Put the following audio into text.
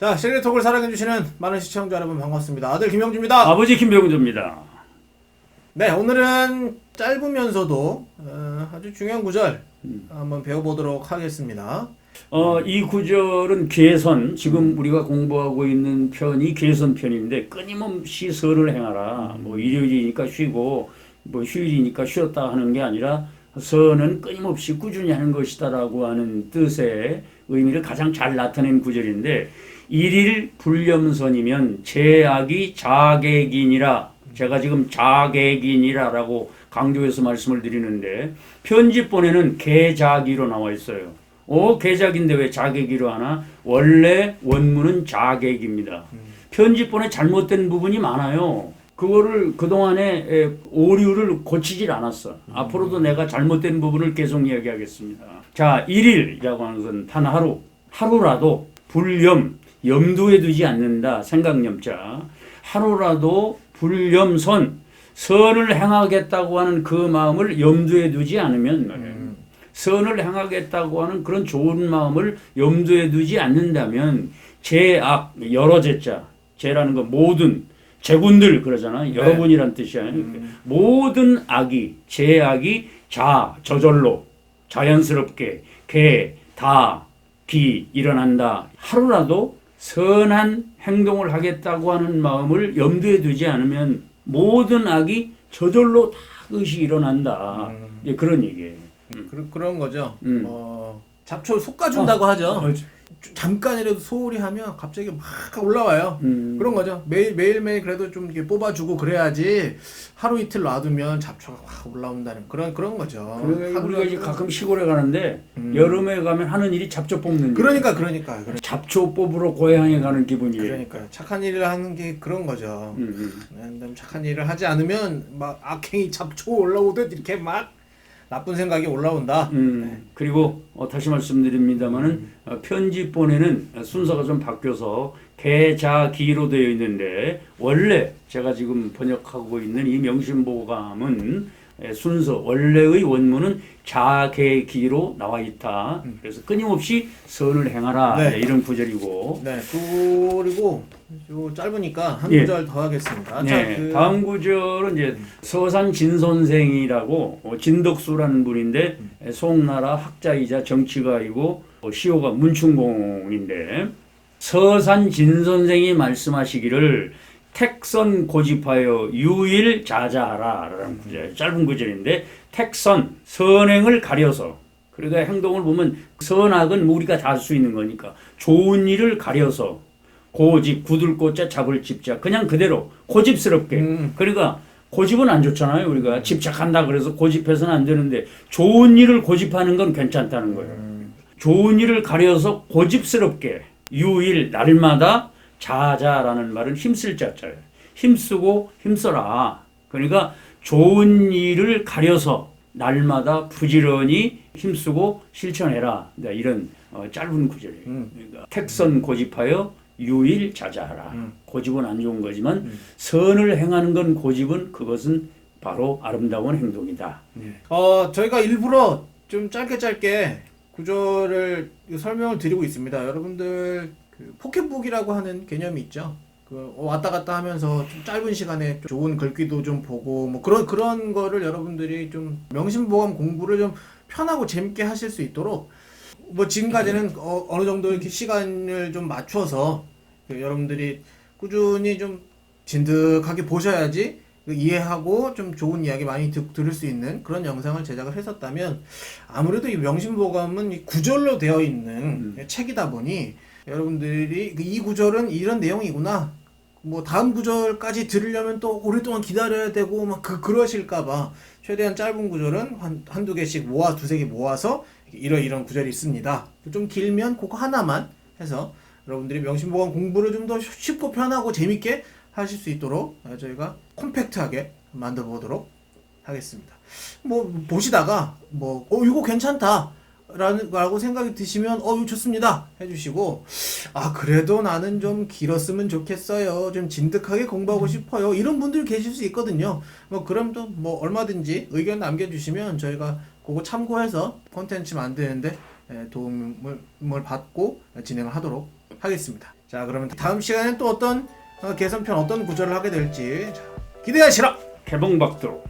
자, 시리톡을 사랑해주시는 많은 시청자 여러분 반갑습니다. 아들 김영주입니다. 아버지 김병주입니다. 네, 오늘은 짧으면서도 어, 아주 중요한 구절 한번 배워보도록 하겠습니다. 어, 이 구절은 개선, 지금 우리가 공부하고 있는 편이 개선 편인데 끊임없이 설을 행하라. 뭐 일요일이니까 쉬고 뭐 휴일이니까 쉬었다 하는 게 아니라 선은 끊임없이 꾸준히 하는 것이다라고 하는 뜻의 의미를 가장 잘 나타낸 구절인데 일일 불념선이면 제약이 자객이니라. 제가 지금 자객이니라라고 강조해서 말씀을 드리는데 편집본에는 개자기로 나와 있어요. 어, 개작인데 왜 자객이로 하나? 원래 원문은 자객입니다. 편집본에 잘못된 부분이 많아요. 그거를 그동안에 에, 오류를 고치질 않았어. 앞으로도 내가 잘못된 부분을 계속 이야기하겠습니다. 자, 일일이라고 하는 건 단 하루. 하루라도 불염, 염두에 두지 않는다. 생각염자. 하루라도 불염선, 선을 행하겠다고 하는 그 마음을 염두에 두지 않으면 말이에요. 선을 행하겠다고 하는 그런 좋은 마음을 염두에 두지 않는다면 제악 여러 제자 제라는 건 모든 제군들 그러잖아 여러분이란 뜻이야 모든 악이 제악이 자 저절로 자연스럽게 개다기 일어난다 하루라도 선한 행동을 하겠다고 하는 마음을 염두에 두지 않으면 모든 악이 저절로 다 그것이 일어난다 이제 그런 얘기예요. 그, 그런 거죠. 음. 어, 잡초 솎아준다고 하죠. 어, 잠깐이라도 소홀히 하면 갑자기 막 올라와요. 음. 그런 거죠. 매일 매일 매일 그래도 좀 이렇게 뽑아주고 그래야지 하루 이틀 놔두면 잡초가 확 올라온다는 그런 그런 거죠. 하루 우리가 이제 가끔 시골에 가는데 음. 여름에 가면 하는 일이 잡초 뽑는 일. 그러니까 그러니까 그러- 잡초 뽑으러 고향에 가는 기분이에요. 그러니까 착한 일을 하는 게 그런 거죠. 음, 음. 네, 착한 일을 하지 않으면 막 악행이 잡초 올라오듯 이렇게 막 나쁜 생각이 올라온다. 음, 그리고 어, 다시 말씀드립니다만은 어, 편집본에는 순서가 좀 바뀌어서 개자기로 되어 있는데 원래 제가 지금 번역하고 있는 이 명심보감은 에, 순서 원래의 원문은 자개기로 나와 있다. 그래서 끊임없이 선을 행하라 네. 네, 이런 구절이고 네, 그리고 요 짧으니까 한 예. 구절 더 하겠습니다. 네, 자, 그, 다음 구절은 이제 서산 진 선생이라고 어, 진덕수라는 분인데 에, 송나라 학자이자 정치가이고 어, 시호가 문충공인데 서산 진 선생이 말씀하시기를 택선 고집하여 유일 자자하라라는 구절 짧은 구절인데 택선 선행을 가려서. 그러니까 행동을 보면 선악은 뭐 우리가 다 할 수 있는 거니까 좋은 일을 가려서 고집 굳을꽃자 잡을 집자 그냥 그대로 고집스럽게. 음. 그러니까 고집은 안 좋잖아요 우리가. 집착한다 그래서 고집해서는 안 되는데 좋은 일을 고집하는 건 괜찮다는 거예요. 좋은 일을 가려서 고집스럽게 유일 날마다 자자라는 말은 힘쓸 자자예요 힘쓰고 힘써라 그러니까 좋은 일을 가려서 날마다 부지런히 힘쓰고 실천해라 네, 이런 어, 짧은 구절이에요 음. 그러니까 택선 고집하여 유일 자자하라. 음. 고집은 안 좋은 거지만 음. 선을 행하는 건 고집은 그것은 바로 아름다운 행동이다. 어, 저희가 일부러 좀 짧게 짧게 구절을 설명을 드리고 있습니다. 여러분들 그 포켓북이라고 하는 개념이 있죠. 그 왔다 갔다 하면서 좀 짧은 시간에 좀 좋은 글귀도 좀 보고 뭐 그런 그런 거를 여러분들이 좀 명심보감 공부를 좀 편하고 재밌게 하실 수 있도록 뭐 지금까지는 어, 어느 정도 이렇게 시간을 좀 맞춰서 그 여러분들이 꾸준히 좀 진득하게 보셔야지 그 이해하고 좀 좋은 이야기 많이 듣, 들을 수 있는 그런 영상을 제작을 했었다면 아무래도 이 명심보감은 이 구절로 되어 있는 책이다 보니 여러분들이 그이 구절은 이런 내용이구나 뭐 다음 구절까지 들으려면 또 오랫동안 기다려야 되고 막 그 그러실까봐 최대한 짧은 구절은 한, 한두 개씩 모아 두세 개 모아서 이런 이런 구절이 있습니다 좀 길면 그거 하나만 해서 여러분들이 명심보감 공부를 좀 더 쉽고 편하고 재밌게 하실 수 있도록 어, 저희가 콤팩트하게 만들어 보도록 하겠습니다. 뭐 보시다가 뭐 어 이거 괜찮다. 라는 라고 생각이 드시면 어 좋습니다. 해주시고 아 그래도 나는 좀 길었으면 좋겠어요. 좀 진득하게 공부하고 싶어요. 이런 분들 계실 수 있거든요. 뭐 그럼 또 뭐 얼마든지 의견 남겨주시면 저희가 그거 참고해서 콘텐츠 만드는데 에, 도움을 받고 진행을 하도록 하겠습니다. 자, 그러면 다음 시간엔 또 어떤 어, 개선편 어떤 구조를 하게 될지 자, 기대하시라. 개봉박도록